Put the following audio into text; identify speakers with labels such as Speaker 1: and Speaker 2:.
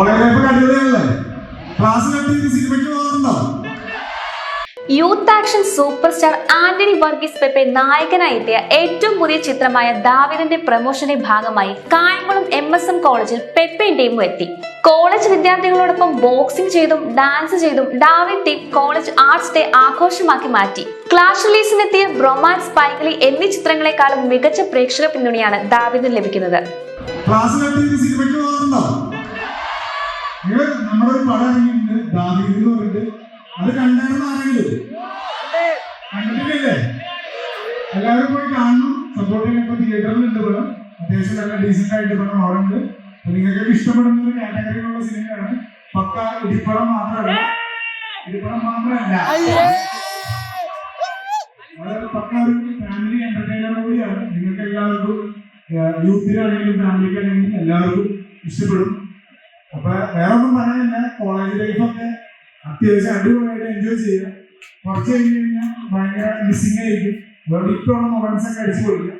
Speaker 1: അടിപൊളിയാണല്ലേ ക്ലാസ്സിലെത്തി സിനിമയ്ക്ക്
Speaker 2: youth action super star Antony Varghese Pepe നായകനായി എത്തിയ ഏറ്റവും പുതിയ ചിത്രമായ ദാവിദിന്റെ പ്രമോഷന്റെ ഭാഗമായി കായംകുളം എം എസ് എം കോളേജിൽ പെപ്പയും ടീമും എത്തി. കോളേജ് വിദ്യാർത്ഥികളോടൊപ്പം ബോക്സിംഗ് ചെയ്തും ഡാൻസ് ചെയ്തും Daveed team college arts day ആഘോഷമാക്കി മാറ്റി. ക്ലാഷ് റിലീസിനെത്തിയ ബ്രൊമാൻസ് പൈകലി എന്നീ ചിത്രങ്ങളെക്കാളും മികച്ച പ്രേക്ഷക പിന്തുണയാണ് ദാവിദിന് ലഭിക്കുന്നത്.
Speaker 1: നമ്മുടെ ഒരു പടം ഇറങ്ങിയിട്ടുണ്ട്. ദാവീദ് എന്ന് പറഞ്ഞിട്ട്. അത് കണ്ടായിരുന്നു ആരെങ്കിലും കണ്ടിട്ടില്ലേ? എല്ലാവരും പോയി കാണണം. സപ്പോർട്ട് ചെയ്യാൻ ഇപ്പൊ തിയേറ്ററിലുണ്ട് പടം. അത്യാവശ്യം നല്ല ഡീസെന്റ് ആയിട്ട് പടം അവിടെ ഉണ്ട് അപ്പൊ നിങ്ങൾക്കൊക്കെ ഇഷ്ടപ്പെടുന്ന ഒരു കാറ്റഗറിയിലുള്ള സിനിമയാണ് പക്ക ഇടിപ്പടം മാത്രമല്ല. ഇടിപ്പടം മാത്രമല്ല. പക്ക ഒരു ഫാമിലി എന്റർടൈനർ കൂടിയാണ്. നിങ്ങൾക്ക് എല്ലാവർക്കും യൂത്തിനാണെങ്കിലും ഫാമിലിക്കാണെങ്കിലും എല്ലാവർക്കും ഇഷ്ടപ്പെടും. അപ്പൊ വേറെ ഒന്നും പറയാനില്ല കോളേജ് ലൈഫൊക്കെ അത്യാവശ്യം അടിപൊളിയായിട്ട് എൻജോയ് ചെയ്യുക കുറച്ച് കഴിഞ്ഞ് കഴിഞ്ഞാൽ ഭയങ്കര മിസ്സിംഗ് ആയിരിക്കും. അതുകൊണ്ട് ഇപ്പോഴുള്ള മൊമെന്റ്സ് ഒക്കെ അടിച്ചു കൊടുക്കുക